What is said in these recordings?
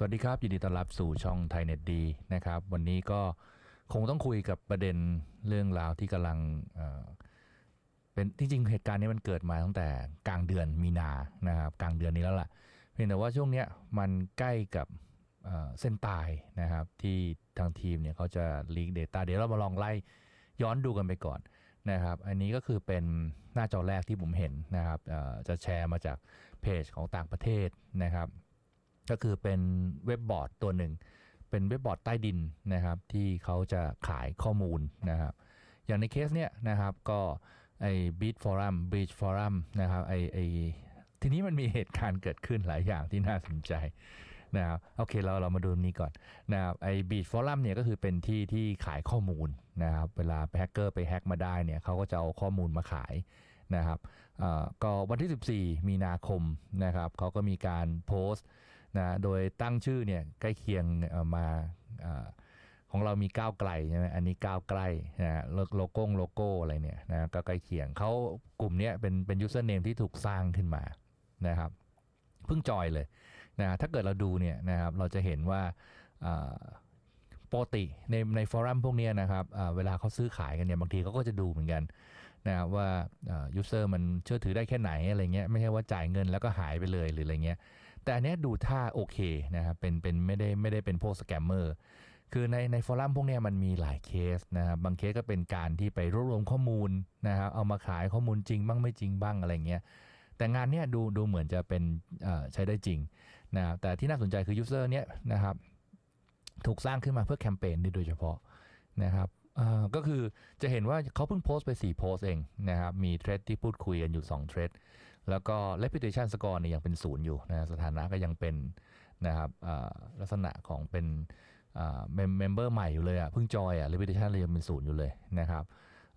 สวัสดีครับ ยินดีต้อนรับสู่ช่องไทยเน็ตดีนะครับ วันนี้ก็คงต้องคุยกับประเด็นเรื่องราวที่กำลังเป็นที่จริงเหตุการณ์นี้มันเกิดมาตั้งแต่กลางเดือนมีนานะครับ กลางเดือนนี้แล้วล่ะเพียงแต่ว่าช่วงเนี้ยมันใกล้กับเส้นตายนะครับ ที่ทางทีมเนี่ยเขาจะลีก Data เดี๋ยวเรามาลองไล่ย้อนดูกันไปก่อนนะครับ อันนี้ก็คือเป็นหน้าจอแรกที่ผมเห็นนะครับจะแชร์มาจากเพจของต่างประเทศนะครับ ก็คือเป็นเว็บบอร์ดตัวหนึ่ง เป็นเว็บบอร์ดใต้ดินนะครับ ที่เขาจะขายข้อมูลนะครับ อย่างในเคสเนี้ยนะครับก็ไอ้ Beat Forum Breach Forum นะครับไอ้ไอ้ทีนี้มันมีเหตุการณ์เกิดขึ้นหลายอย่างที่น่าสนใจนะครับโอเคเราเรามาดูนี้ก่อนนะครับไอ้ Beach Forum เนี่ยก็คือเป็นที่ที่ขายข้อมูลนะครับเวลาแฮกเกอร์ไปแฮกมาได้เนี่ยเขาก็จะเอาข้อมูลมาขายนะครับอ่อก็วันที่ 14 มีนาคมนะครับเขาก็มีการโพสต์ นะโดยตั้งชื่อเนี่ยใกล้เคียงมาของเรามีก้าวไกลใช่ไหมอันนี้ก้าวใกล้นะโลโลโก้โลโก้อะไรเนี่ยนะก็ใกล้เคียงเขากลุ่มนี้เป็นเป็นยูเซอร์เนมที่ถูกสร้างขึ้นมานะครับเพิ่งจอยเลยนะถ้าเกิดเราดูเนี่ยนะครับเราจะเห็นว่าปกติในในฟอรัมพวกเนี้ยนะครับเอ่อเวลาเขาซื้อขายกันเนี่ยบางทีเขาก็จะดูเหมือนกันนะครับว่ายูเซอร์มันเชื่อถือได้แค่ไหนอะไรเงี้ยไม่ใช่ว่าจ่ายเงินแล้วก็หายไปเลยหรืออะไรเงี้ย แต่อันเนี้ยดูท่าโอเคนะครับเป็นเป็นไม่ได้ไม่ได้เป็นพวกสแกมเมอร์คือในในฟอรัมพวกเนี้ยมันมีหลายเคสนะครับบางเคสก็เป็นการที่ไปรวบรวมข้อมูลนะครับเอามาขายข้อมูลจริงบ้างไม่จริงบ้างอะไรเงี้ยแต่งานเนี้ยดูดูเหมือนจะเป็นใช้ได้จริงนะครับแต่ที่น่าสนใจคือยูเซอร์เนี้ยนะครับถูกสร้างขึ้นมาเพื่อแคมเปญนี้โดยเฉพาะนะครับก็คือจะเห็นว่าเขาเพิ่งโพสต์ไป 4 โพสต์เองนะครับมีเทรดที่พูดคุยกันอยู่ 2 เทรด แล้วก็ reputation score เนี่ยยังเป็นศูนย์อยู่นะสถานะก็ยังเป็นนะครับลักษณะของเป็นเมมเบอร์ใหม่อยู่เลยอะเพิ่งจอยอะ reputation เลยยังเป็นศูนย์อยู่เลยนะครับ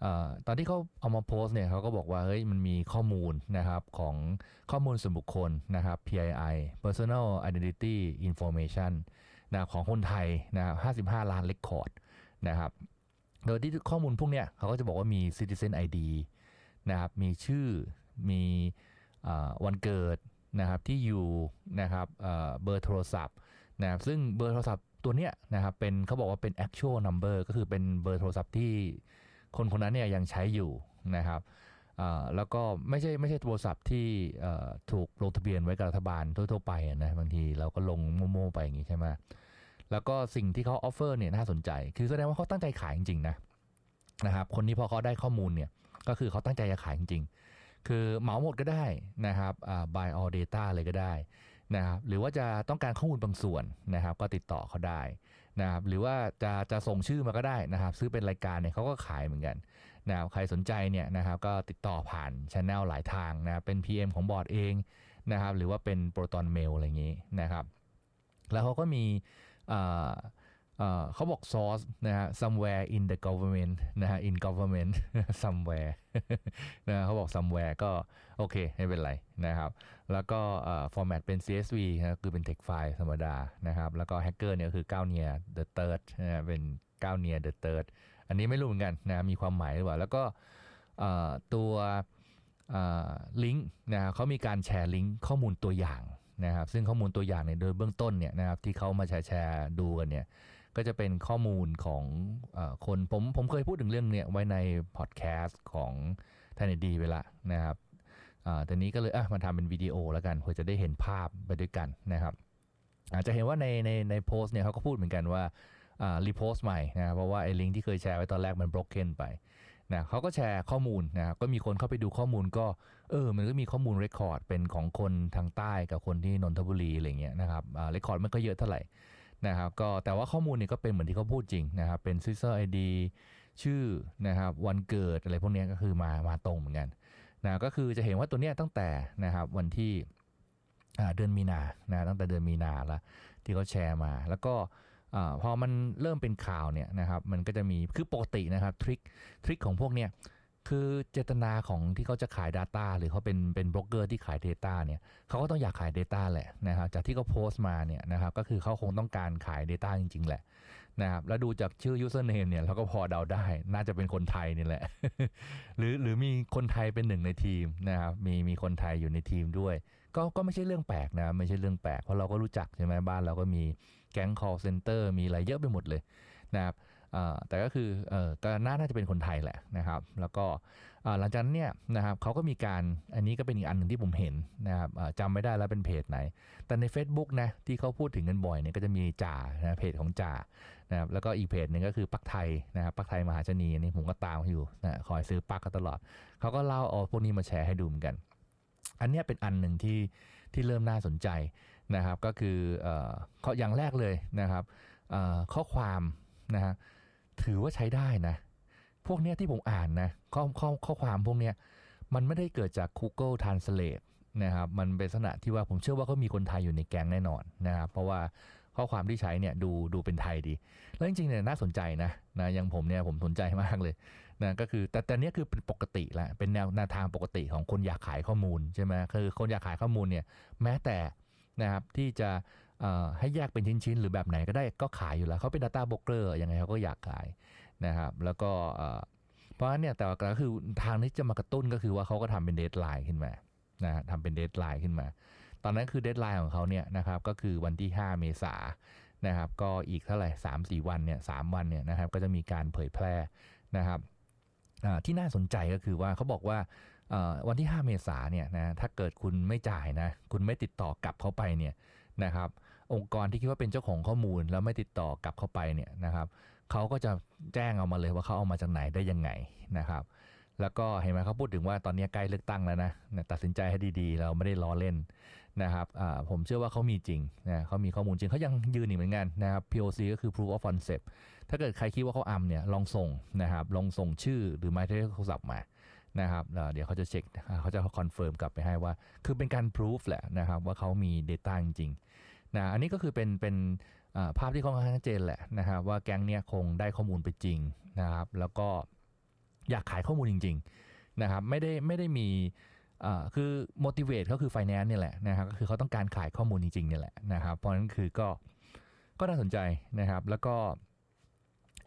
อตอนที่เขาเอามาโพสต์เนี่ยเขาก็บอกว่าเฮ้ยมันมีข้อมูลนะครับของข้อมูลส่วนบุคคลนะครับ PII personal identity information นะของคนไทยนะครับ55 ล้านเลคคอร์ดนะครับโดยที่ข้อมูลพวกเนี้ยเขาก็จะบอกว่ามี citizen ID นะครับมีชื่อมี วันเกิดนะครับที่อยู่นะครับเบอร์โทรศัพท์นะครับซึ่งเบอร์โทรศัพท์ตัวเนี้ยนะครับเป็นเขาบอกว่าเป็น actual number ก็คือเป็นเบอร์โทรศัพท์ที่คนคนนั้นเนี่ยยังใช้อยู่นะครับแล้วก็ไม่ใช่ไม่ใช่โทรศัพท์ที่ถูกลงทะเบียนไว้กับรัฐบาลทั่วๆไปะนะบางทีเราก็ลงโม่ๆไปอย่างงี้ใช่ไหมแล้วก็สิ่งที่เขาออฟเฟอร์เนี่ยน่าสนใจ คือแสดงว่าเขาตั้งใจขายจริงๆนะนะครับคนนี้พอเขาได้ข้อมูลเนี่ยก็คือเขาตั้งใจจะขายจริงๆ คือเหมาหมดก็ได้นะครับ buy all data เลยก็ได้นะครับหรือว่าจะต้องการข้อมูลบางส่วนนะครับ ก็ติดต่อเขาได้นะครับหรือว่าจะจะส่งชื่อมาก็ได้นะครับ ซื้อเป็นรายการเนี่ยเขาก็ขายเหมือนกันนะครับใครสนใจเนี่ยนะครับก็ติดต่อผ่านช anel หลายทางนะเป็น PM ของบอร์ดเองนะครับหรือว่าเป็น Proton Mail อะไรอย่างนี้นะครับ แล้วเขาก็มีอ เขาบอก source นะฮะ somewhere in the government นะฮะ in government somewhere นะฮะเขาบอก somewhere ก็โอเค ไม่เป็นไรนะครับ แล้วก็ format เป็น CSV นะคือเป็น text file ธรรมดานะครับ แล้วก็ hacker เนี่ยก็คือ9 near the third นะฮะเป็น9 near the third อันนี้ไม่รู้เหมือนกันนะมีความหมายหรือเปล่า แล้วก็ตัวลิงก์นะฮะเขามีการแชร์ลิงก์ข้อมูลตัวอย่างนะครับซึ่งข้อมูลตัวอย่างเนี่ยโดยเบื้องต้นเนี่ยนะครับที่เขามาแชร์แชร์ดูกันเนี่ย ก็จะเป็นข้อมูลของอคนผมผมเคยพูดถึงเรื่องเนี้ยไว้ในพอดแคสต์ของไทยดีไปละนะครับอ่าแต่นี้ก็เลยอะมาทำเป็นวิดีโอแล้วกันเพื่อจะได้เห็นภาพไปด้วยกันนะครับ อาจจะเห็นว่าในในในโพสต์เนี่ยเขาก็พูดเหมือนกันว่าอ่ารีโพสต์ใหม่นะเพราะว่าไอ้ลิงก์ที่เคยแชร์ไว้ตอนแรกมันบล็อกเกนไปนะเขาก็แชร์ข้อมูลนะก็มีคนเข้าไปดูข้อมูลก็เออมันก็มีข้อมูลเรคคอร์ดเป็นของคนทางใต้กับคนที่นนทบุรีอะไรเงี้ยนะครับอ่าเรคคอร์ดมันก็เยอะเท่าไหร่ นะครับก็แต่ว่าข้อมูลเนี่ยก็เป็นเหมือนที่เขาพูดจริงนะครับ เป็น user ID ชื่อนะครับวันเกิดอะไรพวกนี้ก็คือมามาตรงเหมือนกันนะก็คือจะเห็นว่าตัวเนี้ยตั้งแต่นะครับวันที่เดือนมีนานะตั้งแต่เดือนมีนาละที่เขาแชร์มา แล้วก็พอมันเริ่มเป็นข่าวเนี่ยนะครับมันก็จะมีคือปกตินะครับทริคทริคของพวกเนี้ย คือเจตนาของที่เขาจะขาย Data หรือเขาเป็นเป็นบล็อกเกอร์ที่ขาย Data เนี่ยเขาก็ต้องอยากขาย Data แหละนะครับจากที่เขาโพสต์มาเนี่ยนะครับก็คือเขาคงต้องการขาย Data จริง ๆ แหละนะครับแล้วดูจากชื่อ username เนี่ยเราก็พอเดาได้ น่าจะเป็นคนไทยนี่แหละ หรือหรือมีคนไทยเป็นหนึ่งในทีมนะครับมีมีคนไทยอยู่ในทีมด้วย ก็ก็ไม่ใช่เรื่องแปลกนะไม่ใช่เรื่องแปลกเพราะเราก็รู้จักใช่ไหมบ้านเราก็มีแก๊ง call center มีอะไรเยอะไปหมดเลยนะครับ แต่ก็คือก็น่าน่าจะเป็นคนไทยแหละนะครับ แล้วก็หลังจากนั้นเนี่ยนะครับเขาก็มีการอันนี้ก็เป็นอีกอันหนึ่งที่ผมเห็นนะครับจำไม่ได้แล้วเป็นเพจไหน แต่ใน Facebook นะที่เขาพูดถึงกันบ่อยเนี่ยก็จะมีจ่านะเพจของจ่านะครับแล้วก็อีกเพจหนึ่งก็คือปักไทยนะครับปักไทยมหาชนีนี่ผมก็ตามอยู่นะคอยซื้อปักก็ตลอด เขาก็เล่าเอาพวกนี้มาแชร์ให้ดูเหมือนกัน อันนี้เป็นอันหนึ่งที่ที่เริ่มน่าสนใจนะครับ ก็คือเอ่ออย่างแรกเลยนะครับข้อความนะฮะ ถือว่าใช้ได้นะ พวกเนี้ยที่ผมอ่านนะข้อข้อข้อความพวกเนี้ยมันไม่ได้เกิดจาก Google Translate นะครับมันเป็นลักษณะที่ว่าผมเชื่อว่าเขามีคนไทยอยู่ในแก๊งแน่นอนนะครับเพราะว่าข้อความที่ใช้เนี่ยดูดูเป็นไทยดี แล้วจริงๆเนี่ยน่าสนใจนะนะอย่างผมเนี่ยผมสนใจมากเลยนะก็คือแต่แต่เนี้ยคือเป็นปกติแล้วเป็นแนวแนวทางปกติของคนอยากขายข้อมูลใช่ไหมคือคนอยากขายข้อมูลเนี่ยแม้แต่นะครับที่จะ ให้แยกเป็นชิ้นๆ หรือแบบไหนก็ได้ก็ขายอยู่แล้วเขาเป็น Data Broker ยังไงเขาก็อยากขายนะครับแล้วก็เพราะฉะนั้นเนี่ยแต่ก็คือทางที่จะมากระตุ้นก็คือว่าเขาก็ทำเป็นเดทไลน์ขึ้นมานะทำเป็นเดทไลน์ขึ้นมา ตอนนั้นคือเดทไลน์ของเขาเนี่ยนะครับก็คือวันที่ 5 เมษานะครับก็อีกเท่าไหร่สามสี่วันเนี่ยสามวันเนี่ยนะครับก็จะมีการเผยแพร่นะครับที่น่าสนใจก็คือว่าเขาบอกว่าวันที่ 5 เมษาเนี่ยนะถ้าเกิดคุณไม่จ่ายนะคุณไม่ติดต่อกลับเข้าไปเนี่ย นะครับ องค์กรที่คิดว่าเป็นเจ้าของข้อมูลแล้วไม่ติดต่อกลับเข้าไปเนี่ยนะครับเขาก็จะแจ้งเอามาเลยว่าเขาเอามาจากไหนได้ยังไงนะครับ แล้วก็เห็นไหมเขาพูดถึงว่าตอนนี้ใกล้เลือกตั้งแล้วนะตัดสินใจให้ดีๆ เราไม่ได้ล้อเล่นนะครับผมเชื่อว่าเขามีจริงนะเขามีข้อมูลจริงเขายังยืนอีกเหมือนกันนะครับ POC ก็คือ proof of concept ถ้าเกิดใครคิดว่าเขาอัมเนี่ยลองส่งนะครับลองส่งชื่อหรือหมายเลขโทรศัพท์มา นะครับเดี๋ยวเขาจะเช็คเขาจะคอนเฟิร์มกลับไปให้ว่า คือเป็นการพิสูจแหละนะครับว่าเขามี Data จริงๆนะอันนี้ก็คือเป็นเป็นภาพที่ค่อนข้างชัดเจนแหละนะครับว่าแก๊งเนี้ยคงได้ข้อมูลไปจริงนะครับ แล้วก็อยากขายข้อมูลจริง ๆนะครับ ไม่ได้ไม่ได้มีคือ motivate ก็คือ finance เนี่ยแหละนะครับก็คือเขาต้องการขายข้อมูลจริงๆเนี่ยแหละนะครับ เพราะฉะนั้นคือก็ก็น่าสนใจนะครับ แล้วก็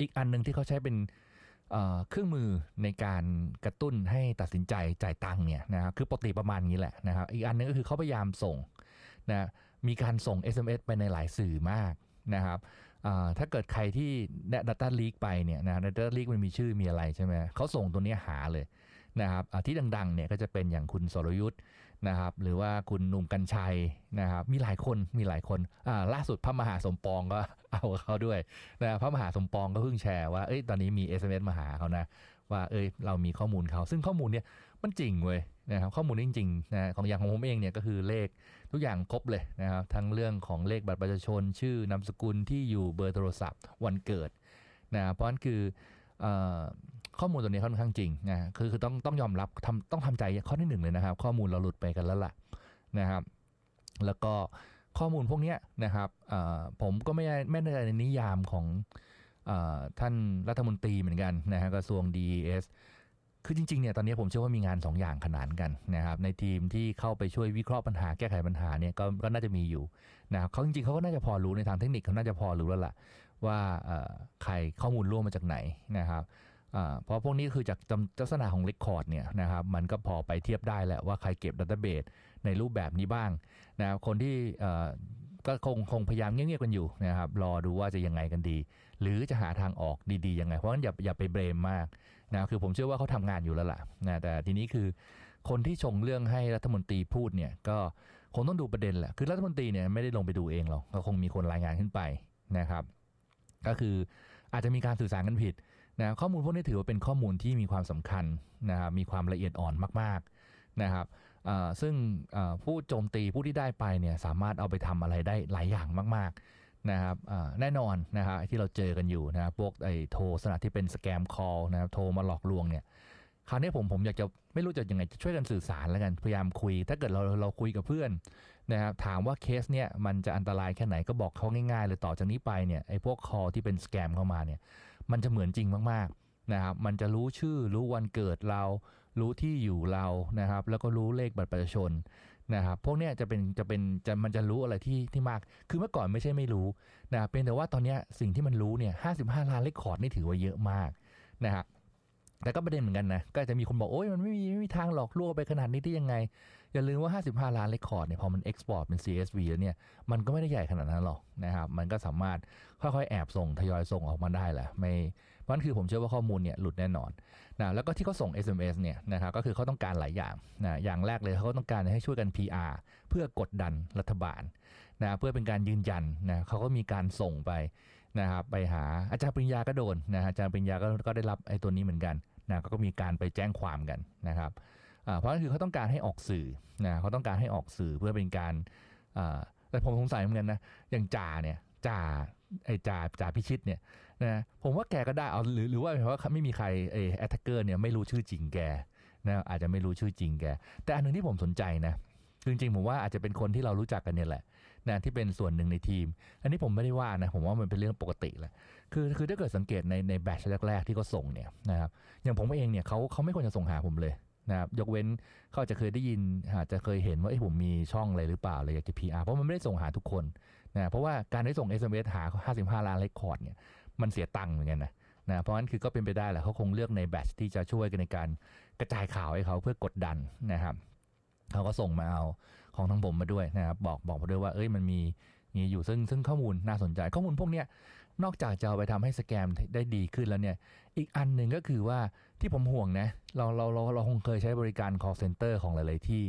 อีกอันหนึ่งที่เขาใช้เป็น เครื่องมือในการกระตุ้นให้ตัดสินใจจ่ายตังค์เนี่ยนะครับคือปกติประมาณนี้แหละนะครับอีกอันนึงก็คือเขาพยายามส่งนะมีการส่ง SMS ไปในหลายสื่อมากนะครับถ้าเกิดใครที่ Data Leak ไปเนี่ยนะ Data Leak มันมีชื่อมีอะไรใช่ไหมเขาส่งตัวนี้หาเลยนะครับที่ดังๆเนี่ยก็จะเป็นอย่างคุณสรยุทธ์ นะครับหรือว่าคุณหนุ่มกัญชัยนะครับมีหลายคนมีหลายคนล่าสุดพระมหาสมปองก็เอาเขาด้วยนะพระมหาสมปองก็เพิ่งแชร์ว่าเอ้ยตอนนี้มี SMS มาหาเขานะว่าเอ้ยเรามีข้อมูลเขาซึ่งข้อมูลเนี่ยมันจริงเว้ยนะครับข้อมูลจริงๆนะของอย่างของผมเองเนี่ยก็คือเลขทุกอย่างครบเลยนะครับทั้งเรื่องของเลขบัตรประชาชน ชื่อนามสกุลที่อยู่เบอร์โทรศัพท์วันเกิดนะเพราะนั้นคือ ข้อมูลตัวนี้ค่อนข้างจริงนะคือคือต้องต้องยอมรับทำต้องทำใจข้อที่หนึ่งเลยนะครับ ข้อมูลเราหลุดไปกันแล้วล่ะนะครับ แล้วก็ข้อมูลพวกนี้นะครับผมก็ไม่ไม่ได้ในนิยามของอท่านรัฐมนตรีเหมือนกันนะฮะกระทรวง DES คือจริงๆเนี่ยตอนนี้ผมเชื่อว่ามีงาน 2ออย่างขนานกันนะครับในทีมที่เข้าไปช่วยวิเคราะห์ปัญหาแก้ไขปัญหาเนี่ยก็ก็น่าจะมีอยู่นะครับเขาจริงๆเขาก็น่าจะพอรู้ในทางเทคนิคเขาน่าจะพอรู้แล้วล่ะว่าใครข้อมูลร่วมมาจากไหนนะครับ เพราะพวกนี้คือจากลักษณะของเรคคอร์ดเนี่ยนะครับมันก็พอไปเทียบได้แหละว่าใครเก็บดัตเตอร์เบสในรูปแบบนี้บ้างนะคคนที่ก็คงคงพยายามเงียบๆกันอยู่นะครับรอดูว่าจะยังไงกันดี หรือจะหาทางออกดีๆยังไง เพราะฉะนั้นอย่าอย่าไปเบรมมากนะคือผมเชื่อว่าเขาทำงานอยู่แล้วล่ะนะแต่ทีนี้คือคนที่ชงเรื่องให้รัฐมนตรีพูดเนี่ยก็คงต้องดูประเด็นแหละคือรัฐมนตรีเนี่ยไม่ได้ลงไปดูเองหรอกก็คงมีคนรายงานขึ้นไปนะครับ ก็คืออาจจะมีการสื่อสารกันผิด นะข้อมูลพวกนี้ถือว่าเป็นข้อมูลที่มีความสำคัญนะครับมีความละเอียดอ่อนมากๆนะครับซึ่งผู้โจมตีผู้ที่ได้ไปเนี่ยสามารถเอาไปทำอะไรได้หลายอย่างมาก ๆนะครับแน่นอนนะครับที่เราเจอกันอยู่นะครับพวกไอ้โทรสนะที่เป็นสแกมคอลนะครับโทรมาหลอกลวงเนี่ยคราวนี้ผมผมอยากจะไม่รู้จะยังไงจะช่วยกันสื่อสารแล้วกันพยายามคุย ถ้าเกิดเราเราคุยกับเพื่อนนะครับถามว่าเคสเนี่ยมันจะอันตรายแค่ไหนก็บอกเขาง่ายๆเลยต่อจากนี้ไปเนี่ยไอ้พวกคอที่เป็นสแกมเข้ามาเนี่ย มันจะเหมือนจริงมากๆนะครับมันจะรู้ชื่อรู้วันเกิดเรา รู้ที่อยู่เรานะครับ แล้วก็รู้เลขบัตรประชาชนนะครับพวกนี้จะเป็นจะเป็นจะมันจะรู้อะไรที่ที่มาก คือเมื่อก่อนไม่ใช่ไม่รู้นะเป็นแต่ว่าตอนนี้สิ่งที่มันรู้เนี่ยห้าสิบห้าล้านเลขคอร์ดนี่ถือว่าเยอะมากนะครับ แต่ก็ประเด็นเหมือนกันนะ ก็จะมีคนบอก โอ้ยมันไม่มีไม่มีทางหลอกลวงไปขนาดนี้ได้ยังไง อย่าลืมว่า 55 ล้านเรคคอร์ดเนี่ยพอมันเอ็กซ์พอร์ตเป็น CSV แล้วเนี่ย มันก็ไม่ได้ใหญ่ขนาดนั้นหรอกนะครับ มันก็สามารถค่อยๆ แอบส่งทยอยส่งออกมาได้แหละไม่เพราะนั่นคือผมเชื่อว่าข้อมูลเนี่ยหลุดแน่นอนนะแล้วก็ที่เขาส่ง SMS เนี่ยนะครับก็คือเขาต้องการหลายอย่างนะอย่างแรกเลยเขาต้องการให้ช่วยกัน PR เพื่อกดดันรัฐบาลนะเพื่อเป็นการยืนยันนะเขาก็มีการส่งไป นะครับไปหาอาจารย์ปริญญาก็โดนนะอาจารย์ปริญญาก็ก็ได้รับไอ้ตัวนี้เหมือนกันนะก็มีการไปแจ้งความกันนะครับเพราะนั่นคือเขาต้องการให้ออกสื่อนะเขาต้องการให้ออกสื่อเพื่อเป็นการแต่ผมสงสัยเหมือนกันนะอย่างจ่าเนี่ยจ่าไอ้จ่าจ่าพิชิตเนี่ยนะผมว่าแกก็ได้เอาหรือหรือว่าเพราะว่าไม่มีใครไอ้แอตแทกเกอร์เนี่ยไม่รู้ชื่อจริงแกนะอาจจะไม่รู้ชื่อจริงแก แต่อันหนึ่งที่ผมสนใจนะจริงๆผมว่าอาจจะเป็นคนที่เรารู้จักกันเนี่ยแหละ นะที่เป็นส่วนหนึ่งในทีม อันนี้ผมไม่ได้ว่านะผมว่ามันเป็นเรื่องปกติแหละคือคือถ้าเกิดสังเกตในในแบชแรกๆที่เขาส่งเนี่ยนะครับอย่างผมเองเนี่ยเขาเขาไม่ควรจะส่งหาผมเลยนะครับยกเว้นเขาจะเคยได้ยินอาจจะเคยเห็นว่าไอ้ผมมีช่องอะไรหรือเปล่าอะไรอยากจะ PR เพราะมันไม่ได้ส่งหาทุกคนนะเพราะว่าการได้ส่ง SMS หา 55 ล้านเรคคอร์ดเนี่ยมันเสียตังค์เหมือนกันนะนะเพราะฉะนั้นคือก็เป็นไปได้แหละเขาคงเลือกในแบชที่จะช่วยกันในการกระจายข่าวให้เขาเพื่อกดดันนะครับ เขาก็ส่งมาเอาของทั้งผมมาด้วยนะครับบอกบอกมาด้วยว่าเอ้ยมันมีมีอยู่ซึ่งซึ่งข้อมูลน่าสนใจข้อมูลพวกเนี้ยนอกจากจะเอาไปทำให้สแกมได้ดีขึ้นแล้วเนี่ยอีกอันหนึ่งก็คือว่าที่ผมห่วงนะเราเราเราเราคงเคยใช้บริการ call center ของหลาย ๆ ที่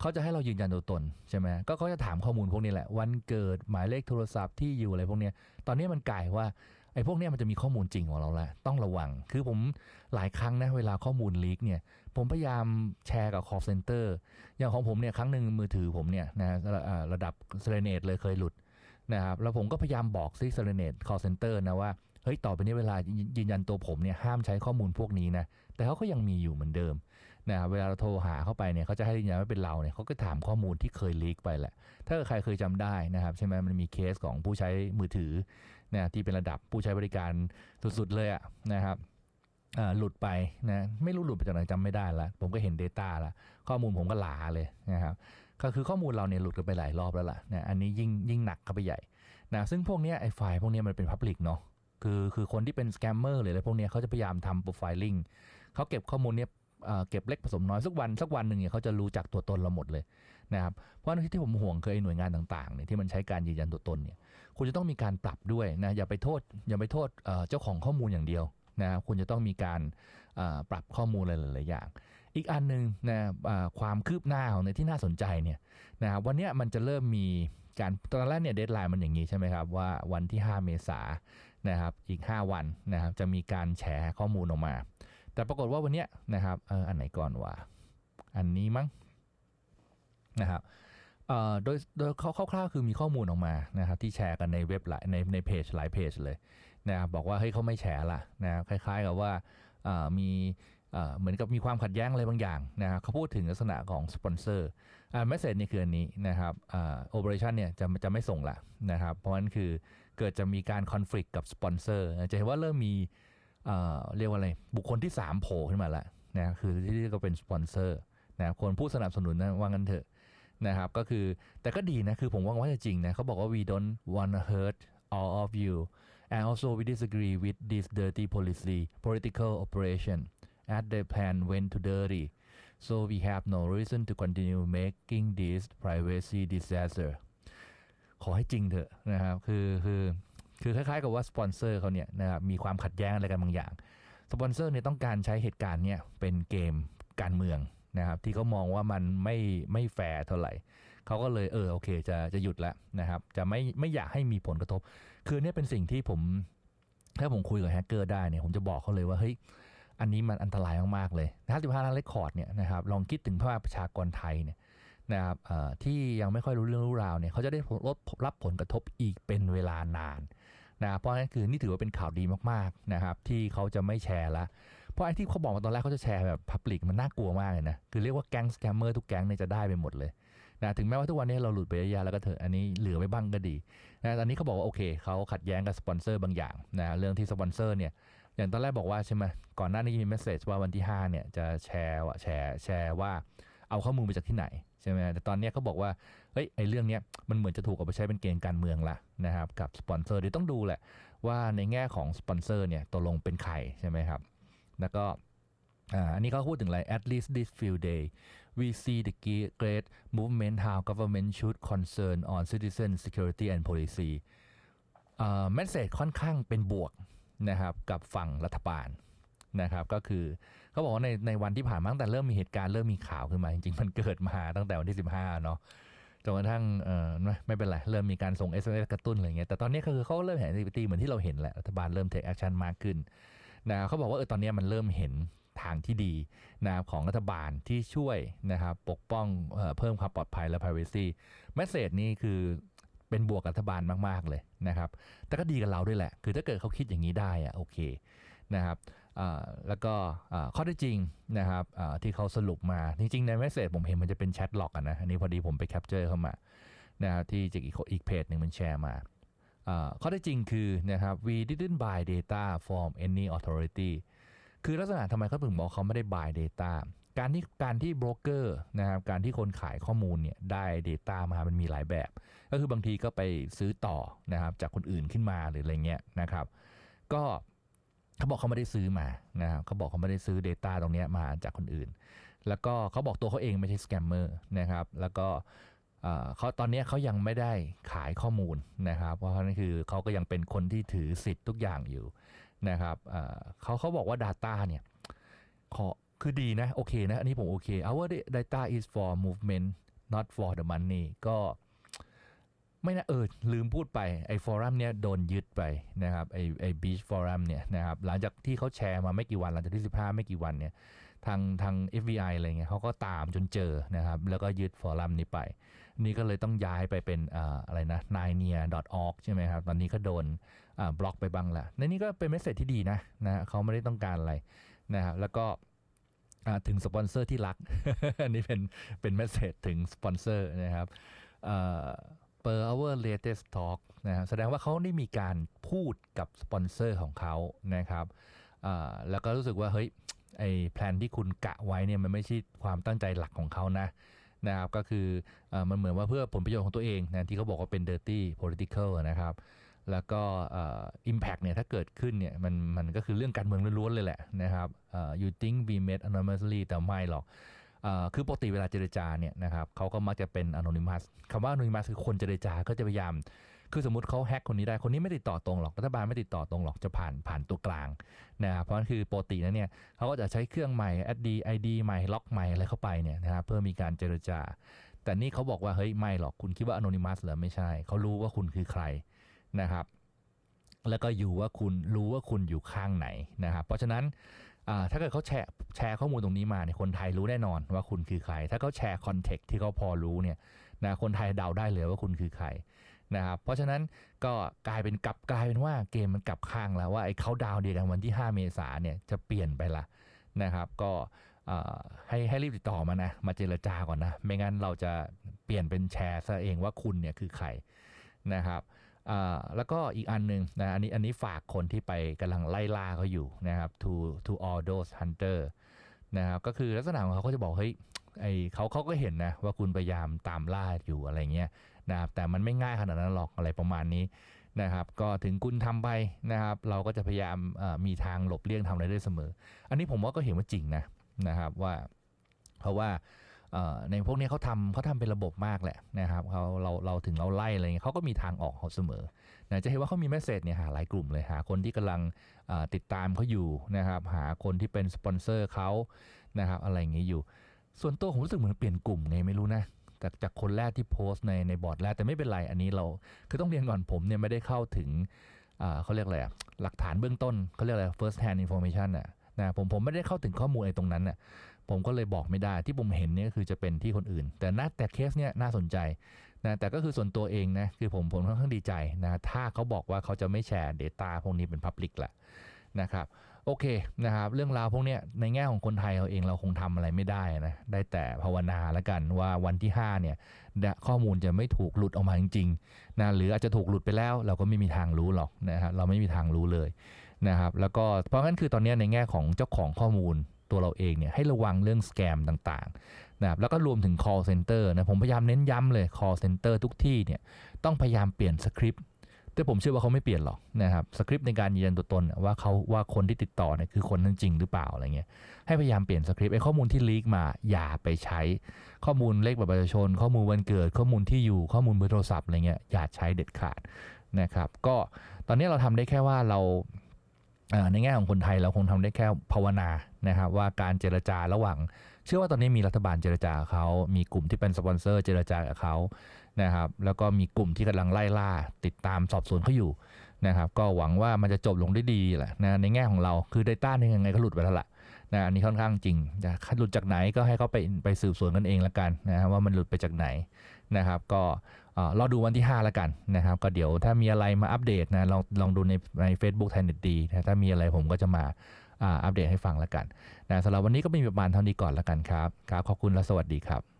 เขาจะให้เรายืนยันตัวตนใช่ไหมก็เขาจะถามข้อมูลพวกนี้แหละ วันเกิดหมายเลขโทรศัพท์ที่อยู่อะไรพวกนี้ตอนนี้มันกลายว่า อ้พวกนี้มันจะมีข้อมูลจริงของเราแหล้วต้องระวัง คือผมหลายครั้งนะเวลาข้อมูลลีกเนี่ย ผมพยายามแชร์กับ call center อย่างของผมเนี่ยครั้งหนึ่งมือถือผมเนี่ยนะระดับเซเลเนตเลยเคยหลุดนะครับแล้วผมก็พยายามบอกซิเซเลเนต call center นะว่าเฮ้ยต่อไปนี้เวลายืนยันตัวผมเนี่ยห้ามใช้ข้อมูลพวกนี้นะแต่เขาก็ยังมีอยู่เหมือนเดิมนะครับเวลาเราโทรหาเข้าไปเนี่ยเขาจะให้ยืนยันว่าเป็นเราเนี่ยเขาก็ถามข้อมูลที่เคยลีกไปแหละ ถ้าใครเคยจำได้นะครับใช่ไหมมันมีเคสของผู้ใช้มือถือ นะที่เป็นระดับผู้ใช้บริการสุดๆเลยอะนะครับหลุดไปนะไม่รู้หลุดไปจากไหนจำไม่ได้ละผมก็เห็น Data ละข้อมูลผมก็หลาเลยนะครับก็คือข้อมูลเราเนี่ยหลุดกันไปหลายรอบแล้วล่ะนะอันนี้ยิ่งยิ่งหนักเข้าไปใหญ่นะซึ่งพวกนี้ไอ้ไฟล์พวกนี้มันเป็นพับลิกเนาะคือคือคนที่เป็นสแกมเมอร์หรืออะไรพวกนี้เขาจะพยายามทำโปรไฟลิงเขาเก็บข้อมูลเนี้ยเก็บเล็กผสมน้อยสักวันสักวันหนึ่งเนี่ยเขาจะรู้จักตัวตนเราหมดเลย นะครับเพราะที่ที่ผมห่วงเคยหน่วยงานต่างๆเนี่ยที่มันใช้การยืนยันตัวตนเนี่ยคุณจะต้องมีการปรับด้วยนะอย่าไปโทษอย่าไปโทษเจ้าของข้อมูลอย่างเดียวนะคุณจะต้องมีการปรับข้อมูลหลายๆอย่าง อีกอันหนึ่งนะความคืบหน้าของในที่น่าสนใจเนี่ยนะครับวันนี้มันจะเริ่มมีการตอนแรกเนี่ยเดทไลน์มันอย่างนี้ใช่ไหมครับว่าวันที่ 5 เมษายนนะครับอีก 5 วันนะครับจะมีการแชร์ข้อมูลออกมา แต่ปรากฏว่าวันนี้นะครับเอออันไหนก่อนวะอันนี้มั้ง นะครับโดยโดยคร่าวๆคือมีข้อมูลออกมานะครับที่แชร์กันในเว็บหลายในในเพจหลายเพจเลยนะครับบอกว่าเฮ้ยเขาไม่แชร์ละนะคล้ายๆกับว่ามีเหมือนกับมีความขัดแย้งอะไรบางอย่างนะครับเขาพูดถึงลักษณะของสปอนเซอร์อ่าเมสเซจนี่คืออันนี้นะครับโอเปอเรชันเนี่ยจะจะไม่ส่งละนะครับเพราะฉะนั้นคือเกิดจะมีการคอนฟ lict กับสปอนเซอร์จะเห็นว่าเริ่มมีเอ่อเรียกว่าอะไรบุคคลที่ 3 โผล่ขึ้นมาล้วนะคือที่เรียกว่าเป็นสปอนเซอร์นะคนผู้สนับสนุนนะว่างั้นเถอะ นะครับก็คือแต่ก็ดีนะ คือผมว่าว่าจริงนะเขาบอกว่า we don't want to hurt all of you and also we disagree with this dirty policy political operation as the plan went to dirty so we have no reason to continue making this privacy disaster ขอให้จริงเถอะนะครับคือคือคือคล้ายๆกับว่าสปอนเซอร์เขาเนี่ยนะครับมีความขัดแย้งอะไรกันบางอย่างสปอนเซอร์เนี่ยต้องการใช้เหตุการณ์เนี่ยเป็นเกมการเมือง นะครับที่เขามองว่ามันไม่ไม่แฟร์เท่าไหร่เขาก็เลยเออโอเคจะจะหยุดแล้วนะครับจะไม่ไม่อยากให้มีผลกระทบ คือเนี่ยเป็นสิ่งที่ผมถ้าผมคุยกับแฮกเกอร์ได้เนี่ยผมจะบอกเขาเลยว่าเฮ้ยอันนี้มันอันตรายมากๆเลยนะ15ล้านเรคคอร์ดเนี่ยนะครับลองคิดถึงภาพประชากรไทยเนี่ยนะครับที่ยังไม่ค่อยรู้เรื่องรู้ราวเนี่ยเขาจะได้ลดรับผลกระทบอีกเป็นเวลานานนะเพราะนั้นคือนี่ถือว่าเป็นข่าวดีมากๆนะครับที่เขาจะไม่แชร์ละ เพราะไอ้ที่เขาบอกมาตอนแรกเขาจะแชร์แบบพับลิกมันน่ากลัวมากเลยนะ คือเรียกว่าแก๊งสแกมเมอร์ทุกแก๊งเนี่ยจะได้ไปหมดเลยนะถึงแม้ว่าทุกวันนี้เราหลุดไปเยอะแล้วก็เถอะอันนี้เหลือไว้บ้างก็ดีนะตอนนี้เขาบอกว่าโอเคเขาขัดแย้งกับสปอนเซอร์บางอย่างนะเรื่องที่สปอนเซอร์เนี่ยอย่างตอนแรกบอกว่าใช่ไหมก่อนหน้านี้มีเมสเซจว่าวันที่5เนี่ยจะแชร์ว่าแชร์แชร์ว่าเอาข้อมูลมาจากที่ไหนใช่ไหมแต่ตอนนี้เขาบอกว่าเฮ้ยไอ้เรื่องนี้มันเหมือนจะถูกเอาไปใช้เป็นเกณฑ์การเมืองละนะครับกับสปอนเซอร์เดี๋ยวต้องดูแหละว่าในแง่ของสปอนเซอร์เนี่ยตกลงเป็นใครใช่ไหมครับ แล้วก็อันนี้เขาพูดถึงอะไร at least this few day we see the great movement how government should concern on citizen security and policy อ่า message ค่อนข้างเป็นบวกนะครับกับฝั่งรัฐบาลนะครับก็คือเขาบอกว่าในในวันที่ผ่านมาตั้งแต่เริ่มมีเหตุการณ์เริ่มมีข่าวขึ้นมาจริงๆ มันเกิดมาตั้งแต่วันที่ 15 เนาะจนกระทั่งเอ่อไม่ไม่เป็นไร เริ่มมีการส่ง SMS กระตุ้นอะไรเงี้ยแต่ตอนนี้คือเขาเริ่มเห็น activity เหมือนที่เราเห็นแหละรัฐบาลเริ่ม take action มากขึ้น นะเขาบอกว่าเออตอนนี้มันเริ่มเห็นทางที่ดีนะของรัฐบาลที่ช่วยนะครับปกป้องเออเพิ่มความปลอดภัยและ privacy message นี่คือเป็นบวกรัฐบาลมาก ๆ เลยนะครับ แต่ก็ดีกับเราด้วยแหละ คือถ้าเกิดเขาคิดอย่างนี้ได้อะโอเคนะครับแล้วก็ข้อเท็จจริงนะครับที่เขาสรุปมา จริง ๆ ในเมสเซจผมเห็นมันจะเป็นแชทหลอกอะนะ อันนี้พอดีผมไปแคปเจอร์เข้ามานะครับที่จากอีกอีกเพจหนึ่งมันแชร์มา ข้อเท็จริงคือนะครับ we didn't buy data from any authority คือลักษณะทำไมเขาถึงบอกเขาไม่ได้ buy data การที่การที่โบรกเกอร์นะครับการที่คนขายข้อมูลเนี่ยได้ Data มามันมีหลายแบบ ก็คือบางทีก็ไปซื้อต่อนะครับจากคนอื่นขึ้นมาหรืออะไรเงี้ยนะครับ ก็เขาบอกเขาไม่ได้ซื้อมานะครับเขาบอกเขาไม่ได้ซื้อ Data ตรงนี้มาจากคนอื่น แล้วก็เขาบอกตัวเขาเองไม่ใช่สแกมเมอร์นะครับแล้วก็ เขาตอนนี้เขายังไม่ได้ขายข้อมูลนะครับ เพราะนั้นคือเขาก็ยังเป็นคนที่ถือสิทธิ์ทุกอย่างอยู่นะครับเอ่อเขาเขาบอกว่า Data เนี่ยขอคือดีนะ โอเคนะ อันนี้ผมโอเค our data is for movement not for the money ก็ไม่นะเออลืมพูดไป ไอ้ฟอรัมเนี่ยโดนยึดไปนะครับ ไอ้ไอ้บีชฟอรัมเนี่ยนะครับหลังจากที่เขาแชร์มาไม่กี่วัน หลังจากที่ 15 ไม่กี่วันเนี่ยทางทาง FBI อะไรเงี้ยเขาก็ตามจนเจอนะครับ แล้วก็ยึดฟอรัมนี้ไป นี่ก็เลยต้องย้ายไปเป็นออะไรนะ n i n e a o r g ใช่ไหมครับ ตอนนี้ก็โดนบล็อกไปบ้างละในนี้ก็เป็นเมสเซจที่ดีนะนะเขาไม่ได้ต้องการอะไรนะครับแล้วก็ถึงสปอนเซอร์ที่รัก อันนี้เป็นเป็นเมสเซจถึงสปอนเซอร์นะครับ per our latest talk นะครับแสดงว่าเขาได้มีการพูดกับสปอนเซอร์ของเขานะครับแล้วก็รู้สึกว่าเฮ้ยไอ้แพลนที่คุณกะไว้เนี่ยมันไม่ใช่ความตั้งใจหลักของเขานะ นะครับก็คืออมันเหมือนว่าเพื่อผลประโยชน์ของตัวเองนะที่เขาบอกว่าเป็น dirty political นะครับแล้วก็อิมแพกเนี่ยถ้าเกิดขึ้นเนี่ยมันมันก็คือเรื่องการเมืองล้วนๆเลยแหละนะครับเอ่อ you think we met anonymously แต่ไม่หรอกอคือปกติเวลาเจรจาเนี่ยนะครับเขาก็มักจะเป็นอนอนิมัสคำว่าอนอนิมัสคือคนเจรจาก็จะพยายาม คือสมมติเขาแฮ็กคนนี้ได้คนนี้ไม่ติดต่อตรงหรอกรัฐบาลไม่ติดต่อตรงหรอกจะผ่านผ่านตัวกลางนะครับเพราะฉะนั้นคือปกติแล้เนี่ยเขาก็จะใช้เครื่องใหม่ ID ID ใหม่ล็อกใหม่อะไรเข้าไปเนี่ยนะครับเพื่อมีการเจรจา แต่นี่เขาบอกว่าเฮ้ยไม่หรอกคุณคิดว่าอนอนิมัสเหรอไม่ใช่เขารู้ว่าคุณคือใครนะครับแล้วก็อยู่ว่าคุณรู้ว่าคุณอยู่ข้างไหนนะครับ เพราะฉะนั้นถ้าเกิดเขาแชร์แชร์ข้อมูลตรงนี้มาเนี่ยคนไทยรู้แน่นอนว่าคุณคือใคร ถ้าเขาแชร์คอนเทกต์ที่เขาพอรู้เนี่ยนะคนไทยเดาได้เลยว่าคุณคือใคร นะครับเพราะฉะนั้นก็กลายเป็นกลับกลายเป็นว่าเกมมันกลับข้างแล้วว่าไอ้เขาดาวเดียวกันวันที่ 5 เมษาเนี่ยจะเปลี่ยนไปละนะครับ ก็ให้ให้รีบติดต่อมานะมาเจรจาก่อนนะ ไม่งั้นเราจะเปลี่ยนเป็นแชร์ซะเองว่าคุณเนี่ยคือใครนะครับแล้วก็อีกอันหนึ่งนะอันนี้อันนี้ฝากคนที่ไปกำลังไล่ล่าเขาอยู่นะครับ to to all those hunter นะครับก็คือลักษณะของเขาเขาจะบอกเฮ้ยไอเขาเขาก็เห็นนะว่าคุณพยายามตามล่าอยู่อะไรเงี้ย นะครับแต่มันไม่ง่ายขนาดนั้นหรอกอะไรประมาณนี้นะครับก็ถึงคุณทำไปนะครับ เราก็จะพยายามมีทางหลบเลี่ยงทำอะไรได้เสมอ อันนี้ผมว่าก็เห็นว่าจริงนะนะครับว่าเพราะว่าในพวกนี้เขาทำเขาทำเป็นระบบมากแหละนะครับเขาเราเราถึงเราไล่อะไรเงี้ยเขาก็มีทางออกเขาเสมอนะจะเห็นว่าเขามีเมสเซจเนี่ยหาหลายกลุ่มเลยหาคนที่กำลังติดตามเขาอยู่นะครับหาคนที่เป็นสปอนเซอร์เขานะครับอะไรอย่างเงี้ยอยู่ ส่วนตัวผมรู้สึกเหมือนเปลี่ยนกลุ่มไงไม่รู้นะ จากจากคนแรกที่โพสต์ในในบอร์ดแรกแต่ไม่เป็นไรอันนี้เรา คือต้องเรียนก่อนผมเนี่ยไม่ได้เข้าถึงเขาเรียกอะไรอะหลักฐานเบื้องต้นเขาเรียกอะไร first hand information น่ะนะผมผมไม่ได้เข้าถึงข้อมูลไอ้ตรงนั้นน่ะผมก็เลยบอกไม่ได้ที่ผมเห็นเนี่ยก็คือจะเป็นที่คนอื่น แต่น่าแต่เคสเนี่ยน่าสนใจนะแต่ก็คือส่วนตัวเองนะคือผมผมค่อนข้างดีใจนะถ้าเขาบอกว่าเขาจะไม่แชร์ Data พวกนี้เป็น Public แหละนะครับ โอเคนะครับเรื่องราวพวกเนี้ยในแง่ของคนไทยเราเองเราคงทำอะไรไม่ได้นะได้แต่ภาวนาแล้วกันว่าวันที่5เนี่ยข้อมูลจะไม่ถูกหลุดออกมาจริงๆนะหรืออาจจะถูกหลุดไปแล้ว เราก็ไม่มีทางรู้หรอกนะครับเราไม่มีทางรู้เลยนะครับแล้วก็เพราะงั้นคือตอนนี้ในแง่ของเจ้าของข้อมูลตัวเราเองเนี่ยให้ระวังเรื่องสแกมต่างๆนะครับแล้วก็รวมถึง call center นะผมพยายามเน้นย้ำเลย call center ทุกที่เนี่ยต้องพยายามเปลี่ยนสคริปต์ แต่ผมเชื่อว่าเขาไม่เปลี่ยนหรอกนะครับสคริปต์ในการยืนยันตัวตนว่าเขาว่าคนที่ติดต่อเนี่ยคือคนนั้นจริงหรือเปล่าอะไรเงี้ยให้พยายามเปลี่ยนสคริปต์ไอ้ข้อมูลที่ลีกมาอย่าไปใช้ ข้อมูลเลขบัตรประชาชน ข้อมูลวันเกิด ข้อมูลที่อยู่ข้อมูลเบอร์โทรศัพท์อะไรเงี้ยอย่าใช้เด็ดขาดนะครับก็ตอนนี้เราทำได้แค่ว่าเราในแง่ของคนไทยเราคงทำได้แค่ภาวนา นะครับว่าการเจรจาระหว่าง เชื่อว่าตอนนี้มีรัฐบาลเจรจาเขามีกลุ่มที่เป็นสปอนเซอร์เจรจากับเขานะครับแล้วก็มีกลุ่มที่กำลังไล่ล่าติดตามสอบสวนเขาอยู่นะครับก็หวังว่ามันจะจบลงได้ดีแหละนะในแง่ของเราคือ Data นี่ยังไงก็หลุดไปแล้วล่ะนะอันนี้ค่อนข้างจริงจะหลุดจากไหนก็ให้เขาไปไปสืบสวนกันเองละกันนะครับว่ามันหลุดไปจากไหนนะครับก็เอ่อรอดูวันที่5ละกันนะครับ ก็เดี๋ยวถ้ามีอะไรมาอัปเดตนะลองลองดูในใน Facebook ไทยเน็ตดีนะถ้ามีอะไรผมก็จะมา อ่าอัปเดตให้ฟังแล้วกันนะสำหรับวันนี้ก็มีประมาณเท่านี้ก่อนแล้วกันครับครับขอบคุณและสวัสดีครับ